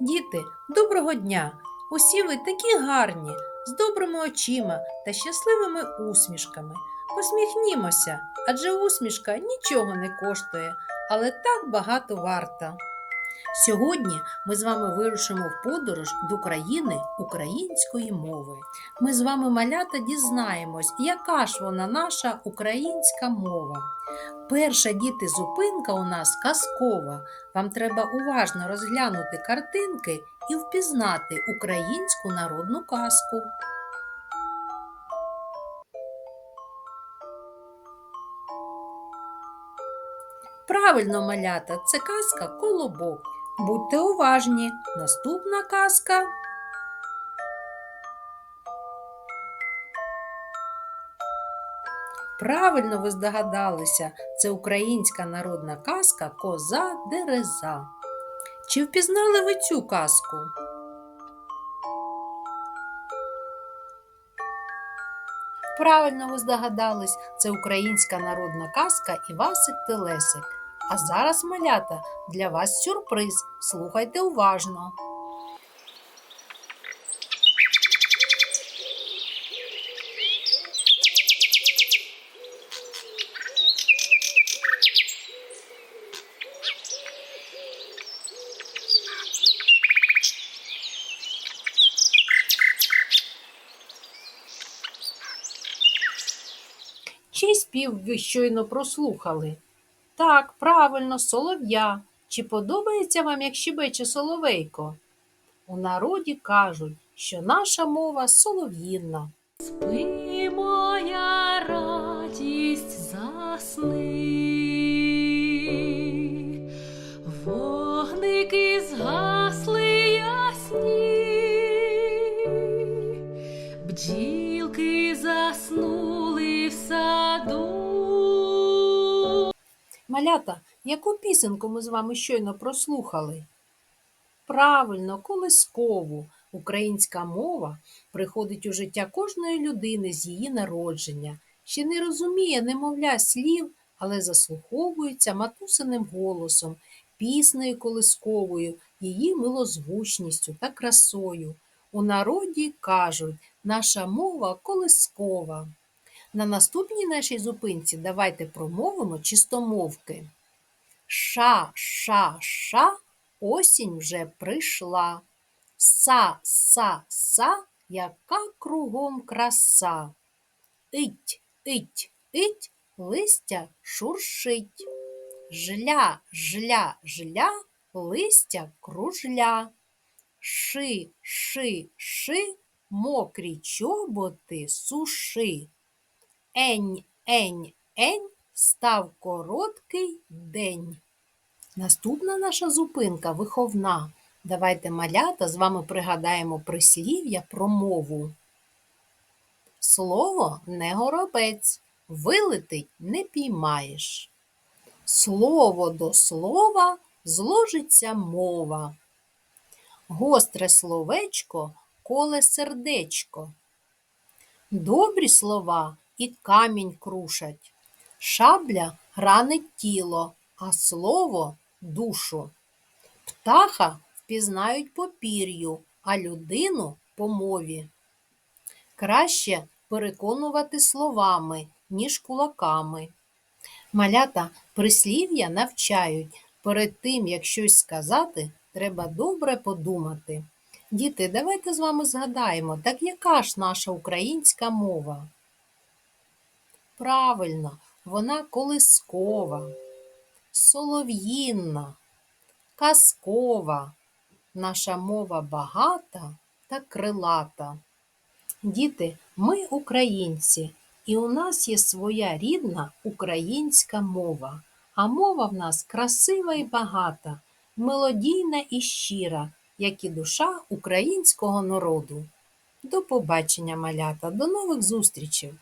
Діти, доброго дня! Усі ви такі гарні, з добрими очима та щасливими усмішками. Посміхнімося, адже усмішка нічого не коштує, але так багато варта. Сьогодні ми з вами вирушимо в подорож до країни української мови. Ми з вами, малята, дізнаємось, яка ж вона наша українська мова. Перша діти зупинка у нас казкова. Вам треба уважно розглянути картинки і впізнати українську народну казку. Правильно, малята, це казка колобок. Будьте уважні. Наступна казка. Правильно ви здогадалися, це українська народна казка Коза Дереза. Чи впізнали ви цю казку? Правильно ви здогадались, це українська народна казка Івасик Телесик. А зараз, малята, для вас сюрприз. Слухайте уважно. Чий спів ви щойно прослухали? Так, правильно, солов'я. Чи подобається вам, як щебече соловейко? У народі кажуть, що наша мова солов'їнна. Спи, моя Малята, яку пісенку ми з вами щойно прослухали? Правильно, колискову. Українська мова приходить у життя кожної людини з її народження. Ще не розуміє, немовля слів, але заслуховується матусиним голосом, піснею колисковою, її милозвучністю та красою. У народі кажуть, наша мова колискова. На наступній нашій зупинці давайте промовимо чистомовки. Ша, ша, ша, осінь вже прийшла. Са, са, са, яка кругом краса. Ить, ить, ить, листя шуршить. Жля, жля, жля, листя кружля. Ши, ши, ши, мокрі чоботи суши. Ень, ень, ень, став короткий день. Наступна наша зупинка виховна. Давайте малята з вами пригадаємо прислів'я про мову. Слово не горобець, вилетить не піймаєш. Слово до слова зложиться мова. Гостре словечко коле сердечко. Добрі слова і камінь крушать. Шабля ранить тіло, а слово душу. Птаха впізнають по пір'ю, а людину по мові. Краще переконувати словами, ніж кулаками. Малята прислів'я навчають. Перед тим, як щось сказати, треба добре подумати. Діти, давайте з вами згадаємо, так яка ж наша українська мова? Правильно, вона колискова, солов'їнна, казкова. Наша мова багата та крилата. Діти, ми українці, і у нас є своя рідна українська мова. А мова в нас красива і багата, мелодійна і щира, як і душа українського народу. До побачення, малята, до нових зустрічей!